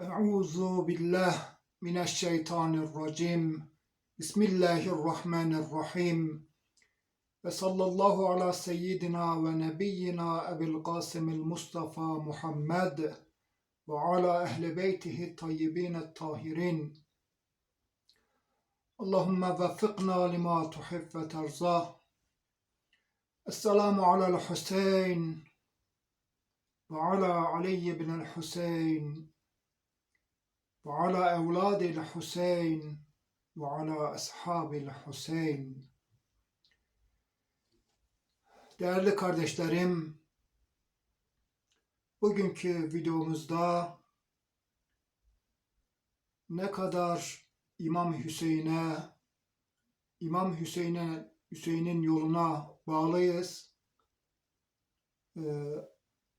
Euzu billah mineşşeytanirracim. Bismillahirrahmanirrahim. Ve sallallahu ala seyyidina ve nebiyyina Ebil Qasimil Mustafa Muhammed ve ala ehli beytihi tayyibin tahirin. Allahümme veffikna lima tuhib ve terzah. Esselamu alel Hüseyin ve ala Ali ibn Hüseyin evladil Hüseyin ve ala ashabil Hüseyin. Değerli kardeşlerim, bugünkü videomuzda ne kadar İmam Hüseyin'e, İmam Hüseyin'e, Hüseyin'in yoluna bağlıyız. Ee,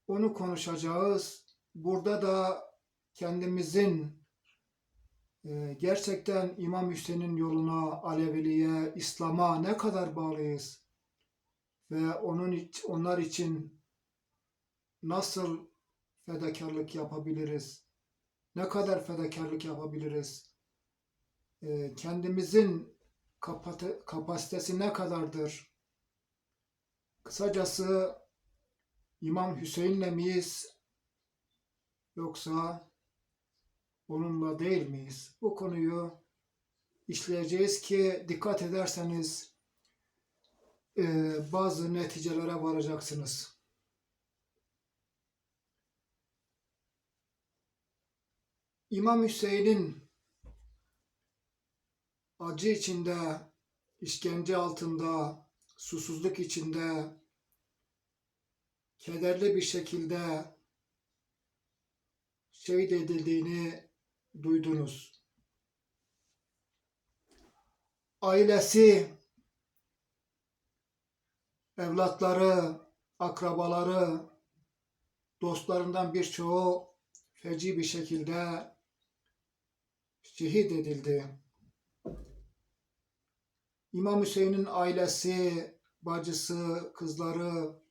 onu konuşacağız. Burada da kendimizin gerçekten İmam Hüseyin'in yoluna, Aleviliğe, İslam'a ne kadar bağlıyız ve onun onlar için nasıl fedakarlık yapabiliriz? Ne kadar fedakarlık yapabiliriz? E, kendimizin kapasitesi ne kadardır? Kısacası İmam Hüseyin'le miyiz yoksa onunla değil miyiz? Bu konuyu işleyeceğiz ki dikkat ederseniz e, bazı neticelere varacaksınız. İmam Hüseyin'in acı içinde, işkence altında, susuzluk içinde, kederli bir şekilde şehit edildiğini duydunuz. Ailesi, evlatları, akrabaları, dostlarından birçoğu feci bir şekilde şehit edildi. İmam Hüseyin'in ailesi, bacısı, kızları,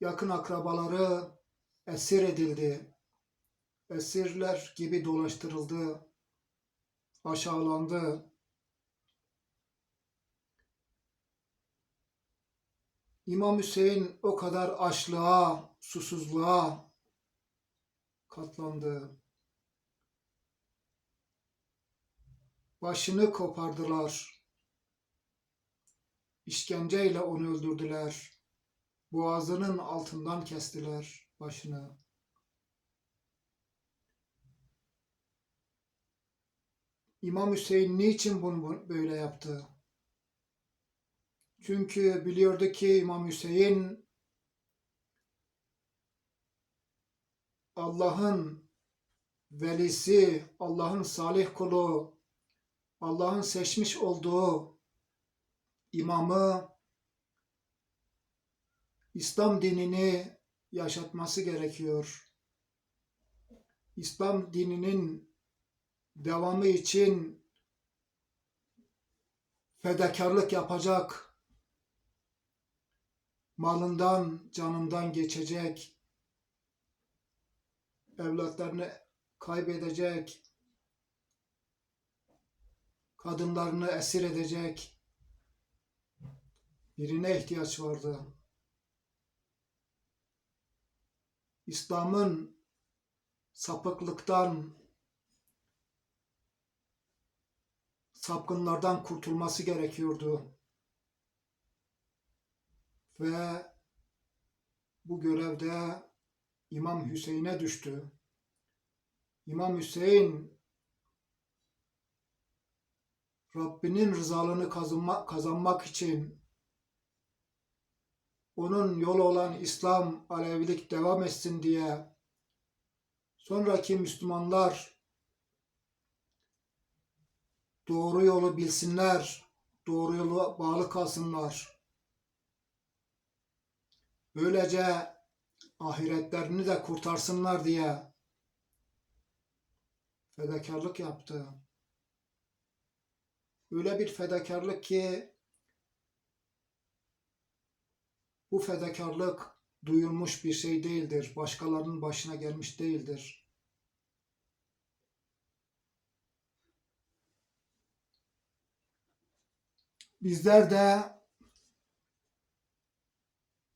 yakın akrabaları esir edildi. Esirler gibi dolaştırıldı, aşağılandı. İmam Hüseyin o kadar açlığa, susuzluğa katlandı. Başını kopardılar. İşkenceyle onu öldürdüler. Boğazının altından kestiler başını. İmam Hüseyin niçin bunu böyle yaptı? Çünkü biliyordu ki İmam Hüseyin Allah'ın velisi, Allah'ın salih kulu, Allah'ın seçmiş olduğu imamı İslam dinini yaşatması gerekiyor. İslam dininin devamı için fedakarlık yapacak, malından, canından geçecek, evlatlarını kaybedecek, kadınlarını esir edecek birine ihtiyaç vardı. İslam'ın sapıklıktan, sapkınlardan kurtulması gerekiyordu. Ve bu görevde İmam Hüseyin'e düştü. İmam Hüseyin Rabbinin rızalığını kazanma, kazanmak için onun yolu olan İslam, Alevilik devam etsin diye sonraki Müslümanlar doğru yolu bilsinler, doğru yolu bağlı kalsınlar. Böylece ahiretlerini de kurtarsınlar diye fedakarlık yaptı. Öyle bir fedakarlık ki bu fedakarlık duyulmuş bir şey değildir. Başkalarının başına gelmiş değildir. Bizler de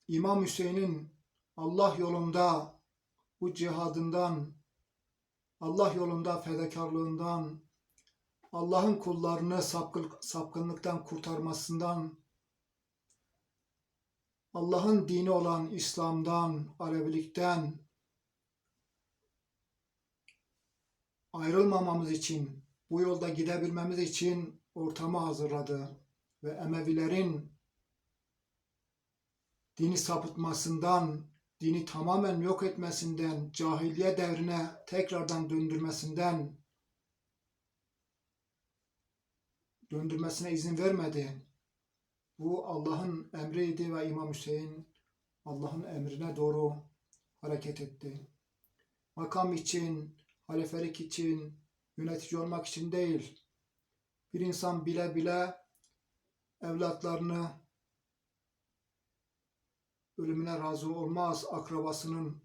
İmam Hüseyin'in Allah yolunda bu cihadından, Allah yolunda fedakarlığından, Allah'ın kullarını sapkın- sapkınlıktan kurtarmasından, Allah'ın dini olan İslam'dan, Alevilikten ayrılmamamız için, bu yolda gidebilmemiz için ortamı hazırladı ve Emevilerin dini sapıtmasından, dini tamamen yok etmesinden, cahiliye devrine tekrardan döndürmesinden döndürmesine izin vermedi. Bu Allah'ın emriydi ve İmam Hüseyin Allah'ın emrine doğru hareket etti. Makam için, halifelik için, yönetici olmak için değil. Bir insan bile bile evlatlarını ölümüne razı olmaz, akrabasının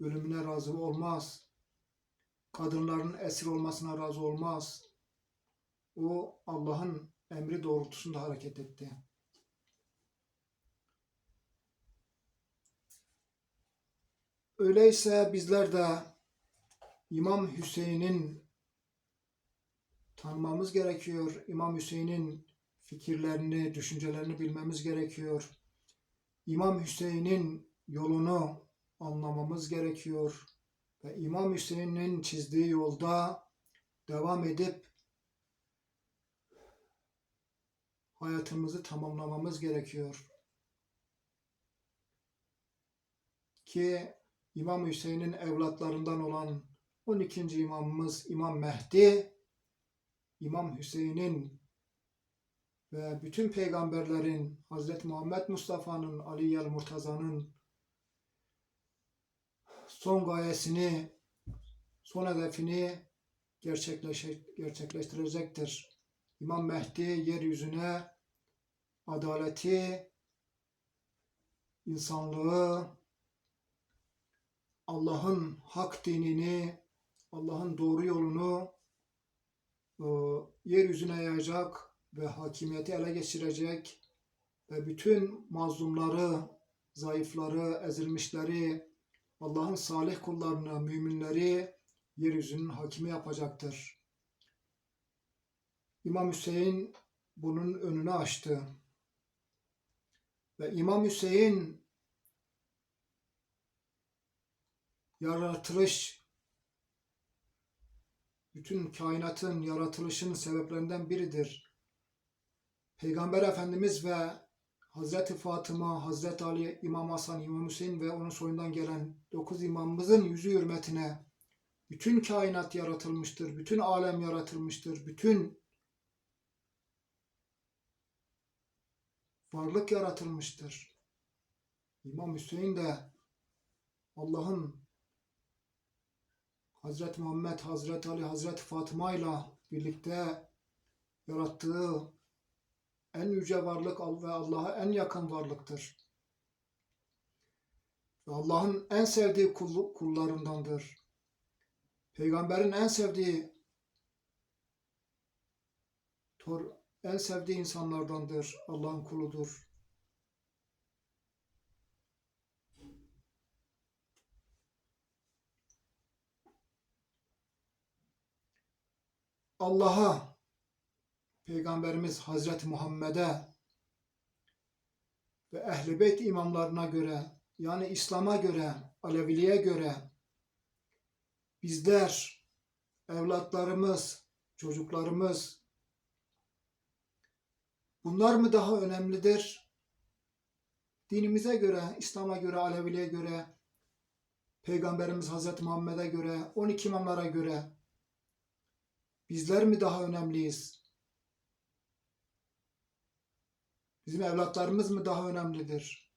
ölümüne razı olmaz, kadınların esir olmasına razı olmaz. O Allah'ın emri doğrultusunda hareket etti. Öyleyse bizler de İmam Hüseyin'in tanımamız gerekiyor. İmam Hüseyin'in fikirlerini, düşüncelerini bilmemiz gerekiyor. İmam Hüseyin'in yolunu anlamamız gerekiyor. Ve İmam Hüseyin'in çizdiği yolda devam edip hayatımızı tamamlamamız gerekiyor. Ki İmam Hüseyin'in evlatlarından olan 12. imamımız İmam Mehdi, İmam Hüseyin'in ve bütün peygamberlerin, Hz. Muhammed Mustafa'nın, Ali el Murtaza'nın son gayesini, son hedefini gerçekleştirecektir. İmam Mehdi yeryüzüne adaleti, insanlığı, Allah'ın hak dinini, Allah'ın doğru yolunu yeryüzüne yayacak ve hakimiyeti ele geçirecek ve bütün mazlumları, zayıfları, ezilmişleri, Allah'ın salih kullarını, müminleri yeryüzünün hakimi yapacaktır. İmam Hüseyin bunun önünü açtı. Ve İmam Hüseyin yaratılış bütün kainatın yaratılışının sebeplerinden biridir. Peygamber Efendimiz ve Hazreti Fatıma, Hazreti Ali, İmam Hasan, İmam Hüseyin ve onun soyundan gelen dokuz imamımızın yüzü hürmetine bütün kainat yaratılmıştır, bütün alem yaratılmıştır, bütün varlık yaratılmıştır. İmam Hüseyin de Allah'ın Hazreti Muhammed, Hazreti Ali, Hazreti Fatıma ile birlikte yarattığı en yüce varlık ve Allah'a en yakın varlıktır. Allah'ın en sevdiği kul- kullarındandır. Peygamberin en sevdiği en sevdiği insanlardandır. Allah'ın kuludur. Allah'a, Peygamberimiz Hazreti Muhammed'e ve Ehl-i Beyt imamlarına göre, yani İslam'a göre, Aleviliğe göre bizler, evlatlarımız, çocuklarımız bunlar mı daha önemlidir? Dinimize göre, İslam'a göre, Aleviliğe göre, Peygamberimiz Hazreti Muhammed'e göre, 12 imamlara göre Bizler mi daha önemliyiz? Bizim evlatlarımız mı daha önemlidir?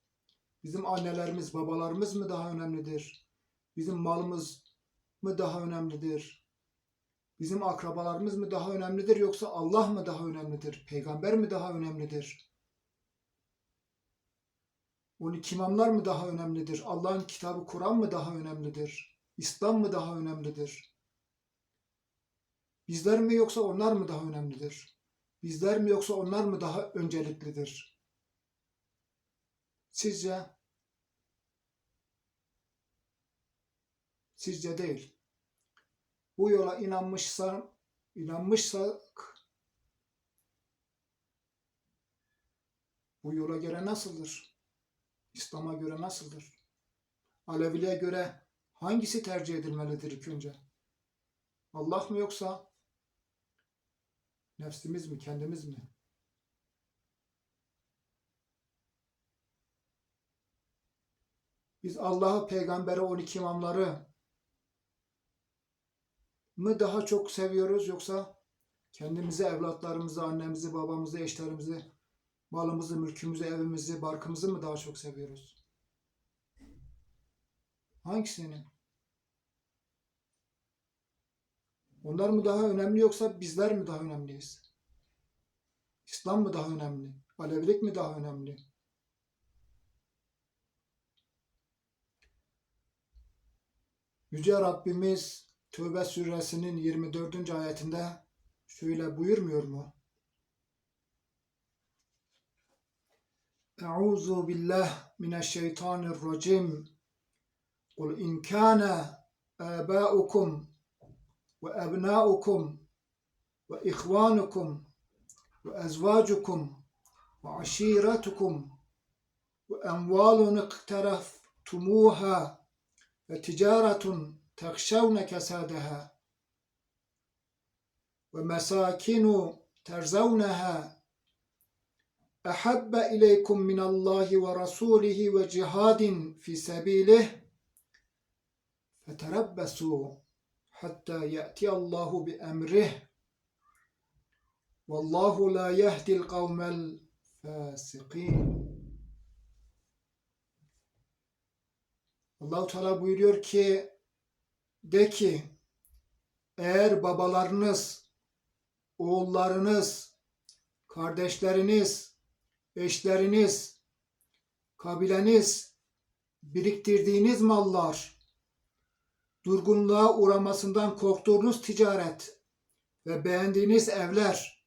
Bizim annelerimiz, babalarımız mı daha önemlidir? Bizim malımız mı daha önemlidir? Bizim akrabalarımız mı daha önemlidir yoksa Allah mı daha önemlidir? Peygamber mi daha önemlidir? 12 imamlar mı daha önemlidir? Allah'ın kitabı Kur'an mı daha önemlidir? İslam mı daha önemlidir? Bizler mi yoksa onlar mı daha önemlidir? Bizler mi yoksa onlar mı daha önceliklidir? Sizce? Sizce değil. Bu yola inanmışsa, inanmışsak bu yola göre nasıldır? İslam'a göre nasıldır? Aleviliğe göre hangisi tercih edilmelidir ilk önce? Allah mı yoksa nefsimiz mi, kendimiz mi? Biz Allah'ı, peygamberi, 12 imamları mı daha çok seviyoruz yoksa kendimizi, evlatlarımızı, annemizi, babamızı, eşlerimizi, malımızı, mülkümüzü, evimizi, barkımızı mı daha çok seviyoruz? Hangisini? Onlar mı daha önemli yoksa bizler mi daha önemliyiz? İslam mı daha önemli? Alevilik mi daha önemli? Yüce Rabbimiz Tövbe suresinin 24. ayetinde şöyle buyurmuyor mu? Euzu billah mineşşeytanirracim. Kul in kana abaukum وأبناؤكم وإخوانكم وأزواجكم وعشيرتكم وأموال اقترفتموها وتجارة تخشون كسادها ومساكن ترزونها أحب إليكم من الله ورسوله وجهاد في سبيله فتربصوا hatta ya'ti Allahu bi emrih. Vallahu la yehdi'l kavmel fasikin. Allahu Teala buyuruyor ki de ki eğer babalarınız, oğullarınız, kardeşleriniz, eşleriniz, kabileniz, biriktirdiğiniz mallar, durgunluğa uğramasından korktuğunuz ticaret ve beğendiğiniz evler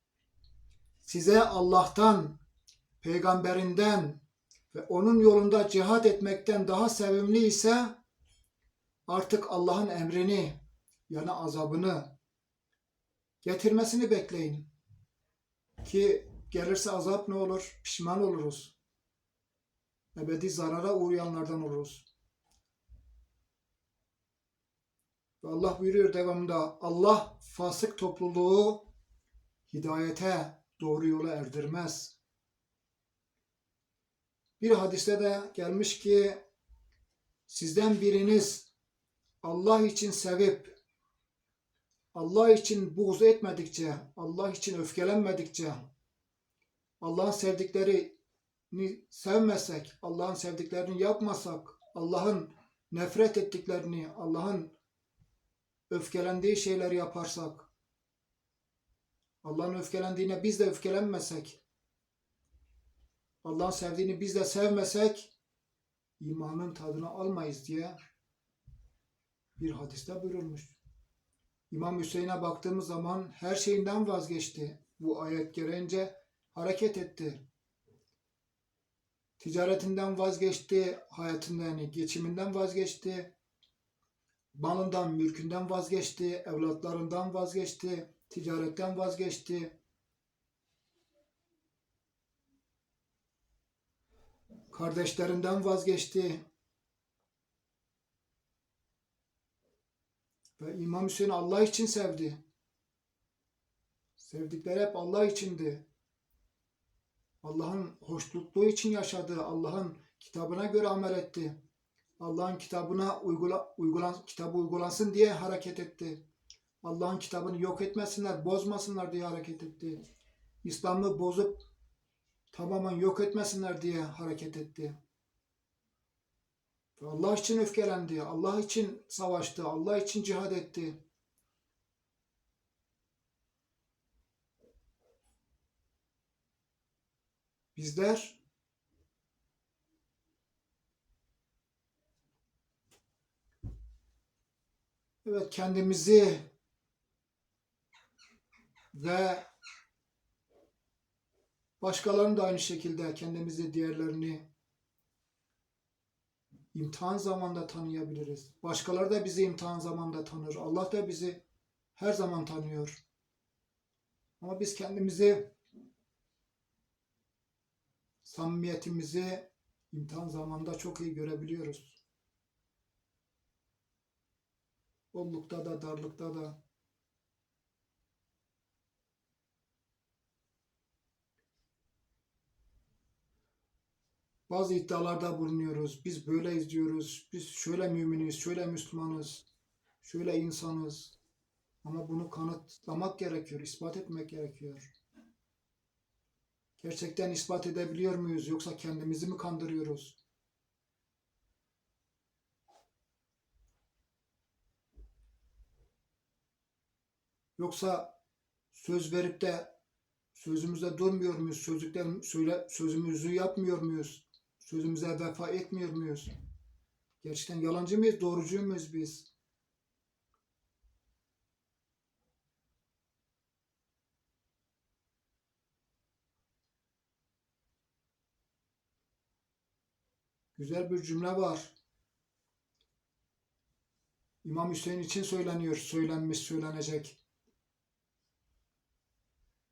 size Allah'tan, peygamberinden ve onun yolunda cihad etmekten daha sevimli ise artık Allah'ın emrini yani azabını getirmesini bekleyin. Ki gelirse azap ne olur? Pişman oluruz. Ebedi zarara uğrayanlardan oluruz. Ve Allah buyuruyor devamında Allah fasık topluluğu hidayete doğru yola erdirmez. Bir hadiste de gelmiş ki sizden biriniz Allah için sevip Allah için buğz etmedikçe, Allah için öfkelenmedikçe, Allah'ın sevdiklerini sevmesek, Allah'ın sevdiklerini yapmasak, Allah'ın nefret ettiklerini, Allah'ın öfkelendiği şeyleri yaparsak, Allah'ın öfkelendiğine biz de öfkelenmesek, Allah'ın sevdiğini biz de sevmesek, imanın tadını almayız diye bir hadiste buyurulmuş. İmam Hüseyin'e baktığımız zaman her şeyinden vazgeçti. Bu ayet gelince hareket etti. Ticaretinden vazgeçti, hayatından yani geçiminden vazgeçti. Malından, mülkünden vazgeçti, evlatlarından vazgeçti, ticaretten vazgeçti. Kardeşlerinden vazgeçti. Ve İmam Hüseyin Allah için sevdi. Sevdikleri hep Allah içindi. Allah'ın hoşnutluğu için yaşadı. Allah'ın kitabına göre amel etti. Allah'ın kitabına uygula, uygulan, kitabı uygulansın diye hareket etti. Allah'ın kitabını yok etmesinler, bozmasınlar diye hareket etti. İslam'ı bozup tamamen yok etmesinler diye hareket etti. Allah için öfkelendi, Allah için savaştı, Allah için cihad etti. Bizler evet kendimizi ve Başkalarını da aynı şekilde kendimizi, diğerlerini imtihan zamanında tanıyabiliriz. Başkaları da bizi imtihan zamanında tanır. Allah da bizi her zaman tanıyor. Ama biz kendimizi samimiyetimizi imtihan zamanında çok iyi görebiliyoruz. Bollukta da darlıkta da bazı iddialarda bulunuyoruz. Biz böyle izliyoruz. Biz şöyle müminiz, şöyle Müslümanız, şöyle insanız. Ama bunu kanıtlamak gerekiyor, ispat etmek gerekiyor. Gerçekten ispat edebiliyor muyuz yoksa kendimizi mi kandırıyoruz? Yoksa söz verip de sözümüzde durmuyor muyuz? Sözlükten söyle sözümüzü yapmıyor muyuz? Sözümüze vefa etmiyor muyuz? Gerçekten yalancı mıyız, doğrucu muyuz biz? Güzel bir cümle var. İmam Hüseyin için söyleniyor, söylenmiş, söylenecek.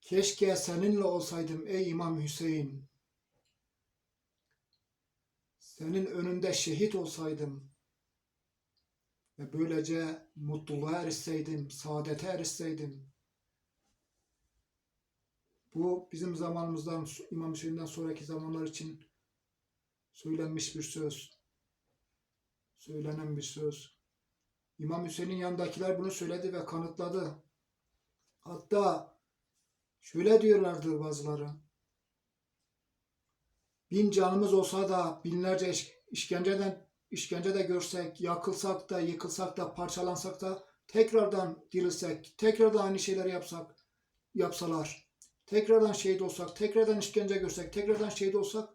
Keşke seninle olsaydım ey İmam Hüseyin. Senin önünde şehit olsaydım ve böylece mutluluğa erişseydim, saadete erişseydim. Bu bizim zamanımızdan, İmam Hüseyin'den sonraki zamanlar için söylenmiş bir söz. Söylenen bir söz. İmam Hüseyin'in yanındakiler bunu söyledi ve kanıtladı. Hatta şöyle diyorlardı bazıları. Bin canımız olsa da binlerce iş- işkenceden işkence de görsek, yakılsak da, yıkılsak da, parçalansak da tekrardan dirilsek, tekrardan aynı şeyleri yapsak, yapsalar, tekrardan şehit olsak, tekrardan işkence görsek, tekrardan şehit olsak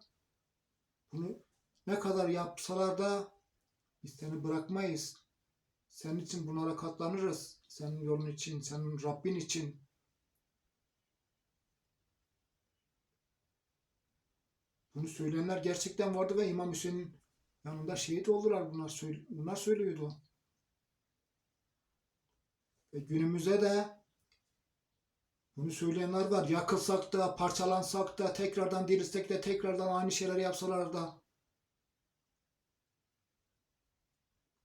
bunu ne kadar yapsalar da biz seni bırakmayız. Senin için bunlara katlanırız. Senin yolun için, senin Rabbin için. Bunu söyleyenler gerçekten vardı ve İmam Hüseyin'in yanında şehit oldular. Bunlar, söyle- bunlar söylüyordu. Ve günümüzde de bunu söyleyenler var. Yakılsak da, parçalansak da, tekrardan dirilsek de, tekrardan aynı şeyleri yapsalar da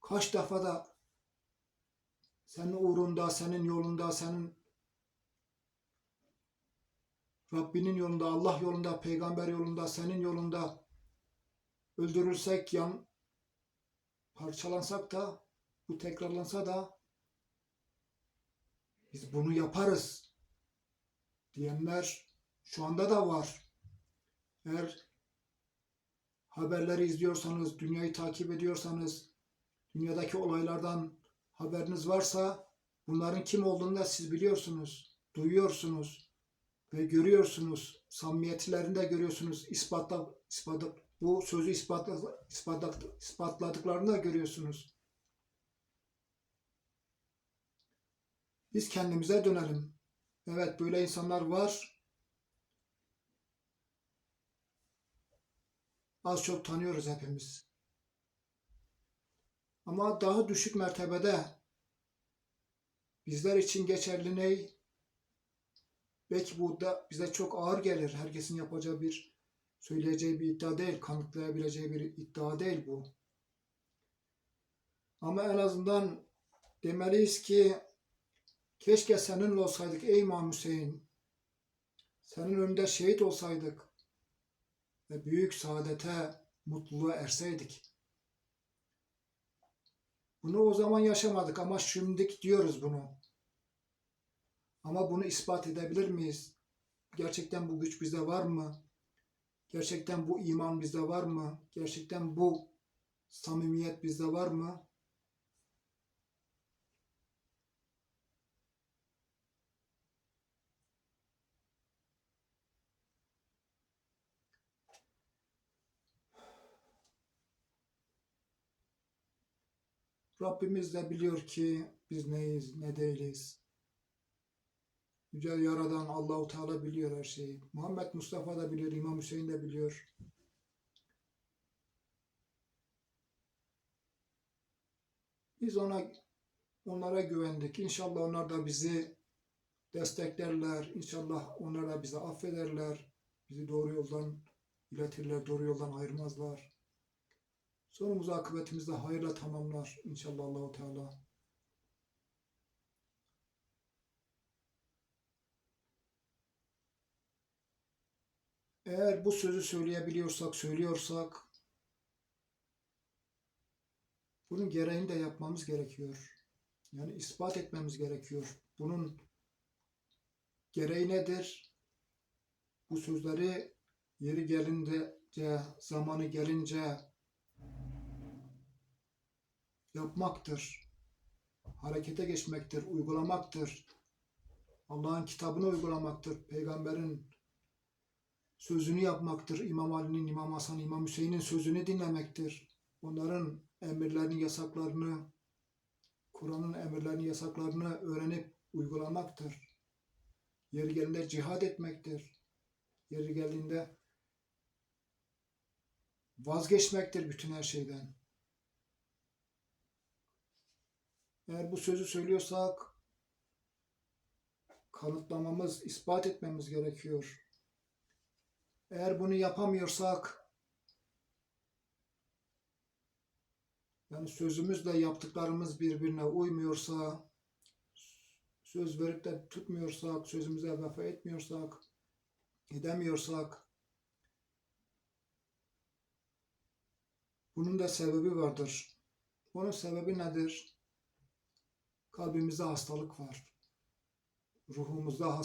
kaç defa da senin uğrunda, senin yolunda, senin Rabbinin yolunda, Allah yolunda, peygamber yolunda, senin yolunda öldürülsek, yan parçalansak da, bu tekrarlansa da biz bunu yaparız diyenler şu anda da var. Eğer haberleri izliyorsanız, dünyayı takip ediyorsanız, dünyadaki olaylardan haberiniz varsa bunların kim olduğunu da siz biliyorsunuz, duyuyorsunuz ve görüyorsunuz. Samimiyetlerini de görüyorsunuz. İspatla, ispatla, bu sözü ispatla, ispatla, ispatladıklarını da görüyorsunuz. Biz kendimize dönelim. Evet böyle insanlar var. Az çok tanıyoruz hepimiz. Ama daha düşük mertebede bizler için geçerli ne? Belki bu da bize çok ağır gelir. Herkesin yapacağı bir, söyleyeceği bir iddia değil, kanıtlayabileceği bir iddia değil bu. Ama en azından demeliyiz ki keşke seninle olsaydık ey İmam Hüseyin. Senin önünde şehit olsaydık ve büyük saadete, mutluluğa erseydik. Bunu o zaman yaşamadık ama şimdi diyoruz bunu. Ama bunu ispat edebilir miyiz? Gerçekten bu güç bizde var mı? Gerçekten bu iman bizde var mı? Gerçekten bu samimiyet bizde var mı? Rabbimiz de biliyor ki biz neyiz, ne değiliz. Yüce Yaradan Allahu Teala biliyor her şeyi. Muhammed Mustafa da biliyor, İmam Hüseyin de biliyor. Biz ona onlara güvendik. İnşallah onlar da bizi desteklerler. İnşallah onlar da bizi affederler. Bizi doğru yoldan iletirler, doğru yoldan ayırmazlar. Sonumuzu akıbetimizde hayırla tamamlar inşallah Allahu Teala. Eğer bu sözü söyleyebiliyorsak, söylüyorsak bunun gereğini de yapmamız gerekiyor. Yani ispat etmemiz gerekiyor. Bunun gereği nedir? Bu sözleri yeri gelince, zamanı gelince yapmaktır. Harekete geçmektir, uygulamaktır. Allah'ın kitabını uygulamaktır. Peygamberin sözünü yapmaktır. İmam Ali'nin, İmam Hasan, İmam Hüseyin'in sözünü dinlemektir. Onların emirlerini, yasaklarını, Kur'an'ın emirlerini, yasaklarını öğrenip uygulamaktır. Yeri geldiğinde cihad etmektir. Yeri geldiğinde vazgeçmektir bütün her şeyden. Eğer bu sözü söylüyorsak kanıtlamamız, ispat etmemiz gerekiyor. Eğer bunu yapamıyorsak yani sözümüzle yaptıklarımız birbirine uymuyorsa söz verip de tutmuyorsak, sözümüze vefa etmiyorsak, edemiyorsak bunun da sebebi vardır. Onun sebebi nedir? Kalbimizde hastalık var. Ruhumuzda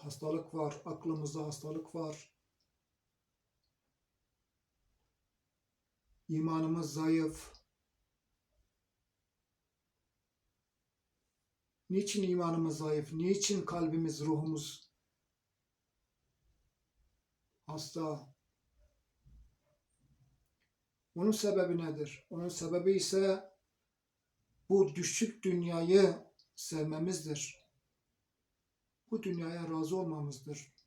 hastalık var. Aklımızda hastalık var. İmanımız zayıf. Niçin imanımız zayıf? Niçin kalbimiz, ruhumuz hasta? Onun sebebi nedir? Onun sebebi ise bu düşük dünyayı sevmemizdir. Bu dünyaya razı olmamızdır.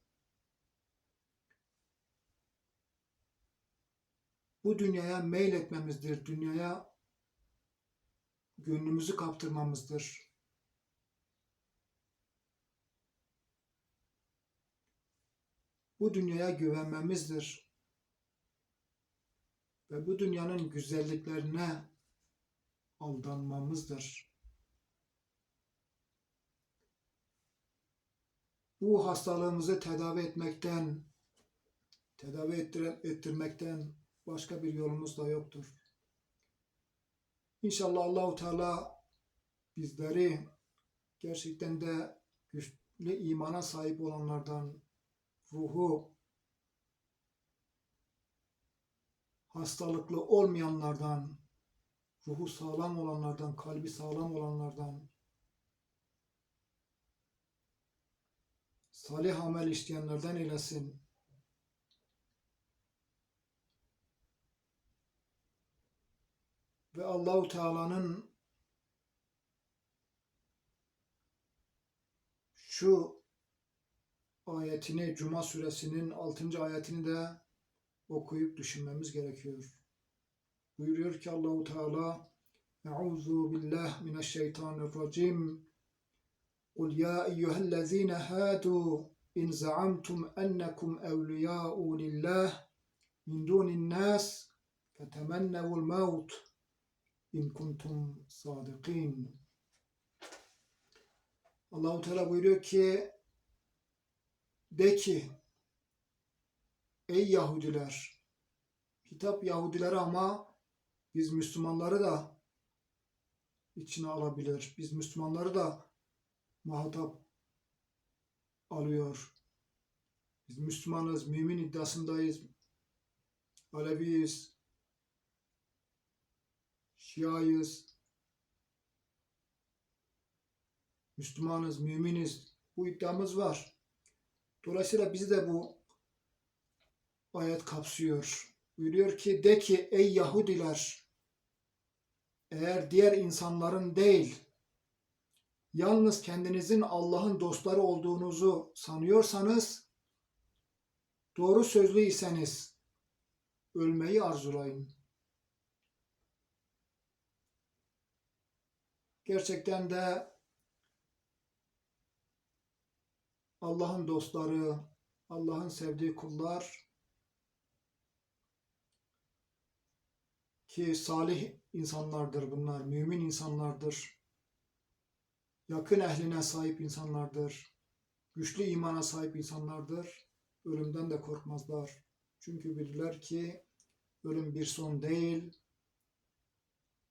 Bu dünyaya meyletmemizdir. Dünyaya gönlümüzü kaptırmamızdır. Bu dünyaya güvenmemizdir. Ve bu dünyanın güzelliklerine aldanmamızdır. Bu hastalığımızı tedavi etmekten, tedavi ettir ettirmekten başka bir yolumuz da yoktur. İnşallah Allahu Teala bizleri gerçekten de güçlü imana sahip olanlardan, ruhu hastalıklı olmayanlardan, ruhu sağlam olanlardan, kalbi sağlam olanlardan, salih amel işleyenlerden eylesin. Ve Allahu Teala'nın şu ayetini, Cuma suresinin 6. ayetini de okuyup düşünmemiz gerekiyor. Buyuruyor ki Allahu Teala Euzu billah mineşşeytanirracim Kul ya eyyühellezine hadu in zaamtum ennekum evliya'u lillah min dunin nas fetemennevul mevt in kuntum sadikin. Allahu Teala buyuruyor ki de ki ey Yahudiler hitap Yahudileri ama biz Müslümanları da içine alabilir. Biz Müslümanları da muhatap alıyor. Biz Müslümanız, mümin iddiasındayız. Aleviyiz. Şiayız. Müslümanız, müminiz. Bu iddiamız var. Dolayısıyla bizi de bu ayet kapsıyor. Buyuruyor ki de ki ey Yahudiler eğer diğer insanların değil yalnız kendinizin Allah'ın dostları olduğunuzu sanıyorsanız, doğru sözlü iseniz ölmeyi arzulayın. Gerçekten de Allah'ın dostları, Allah'ın sevdiği kullar ki salih insanlardır bunlar, mümin insanlardır. Yakın ehline sahip insanlardır. Güçlü imana sahip insanlardır. Ölümden de korkmazlar. Çünkü bilirler ki ölüm bir son değil.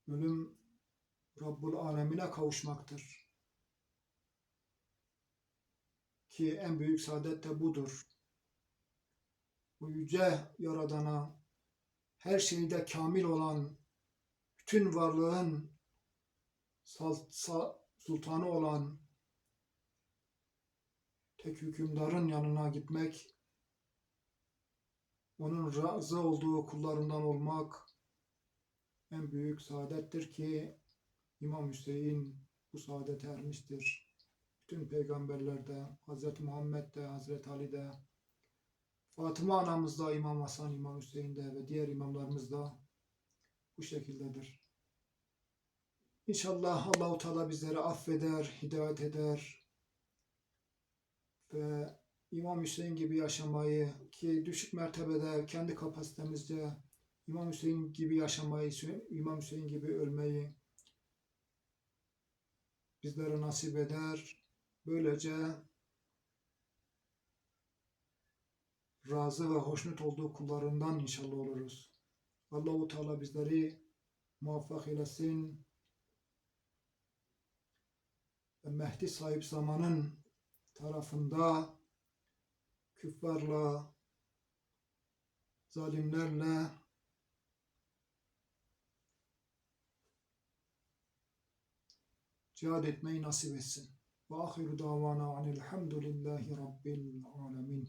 Ölüm Rabbul Alemine kavuşmaktır. Ki en büyük saadet de budur. Bu yüce Yaradan'a, her şeyde kamil olan, bütün varlığın sultanı olan tek hükümdarın yanına gitmek, onun razı olduğu kullarından olmak en büyük saadettir ki İmam Hüseyin bu saadete ermiştir. Bütün peygamberler de, Hz. Muhammed de, Hz. Ali de, Fatıma anamız da, İmam Hasan, İmam Hüseyin de ve diğer imamlarımız da bu şekildedir. İnşallah Allahu Teala bizleri affeder, hidayet eder ve İmam Hüseyin gibi yaşamayı ki düşük mertebede kendi kapasitemizce İmam Hüseyin gibi yaşamayı, İmam Hüseyin gibi ölmeyi bizlere nasip eder. Böylece razı ve hoşnut olduğu kullarından inşallah oluruz. Allahu Teala bizleri muvaffak eylesin. Mehdi sahip zamanın tarafında küffarla, zalimlerle cihad etmeyi nasip etsin. Ve ahiru davana anilhamdülillahi rabbil alemin.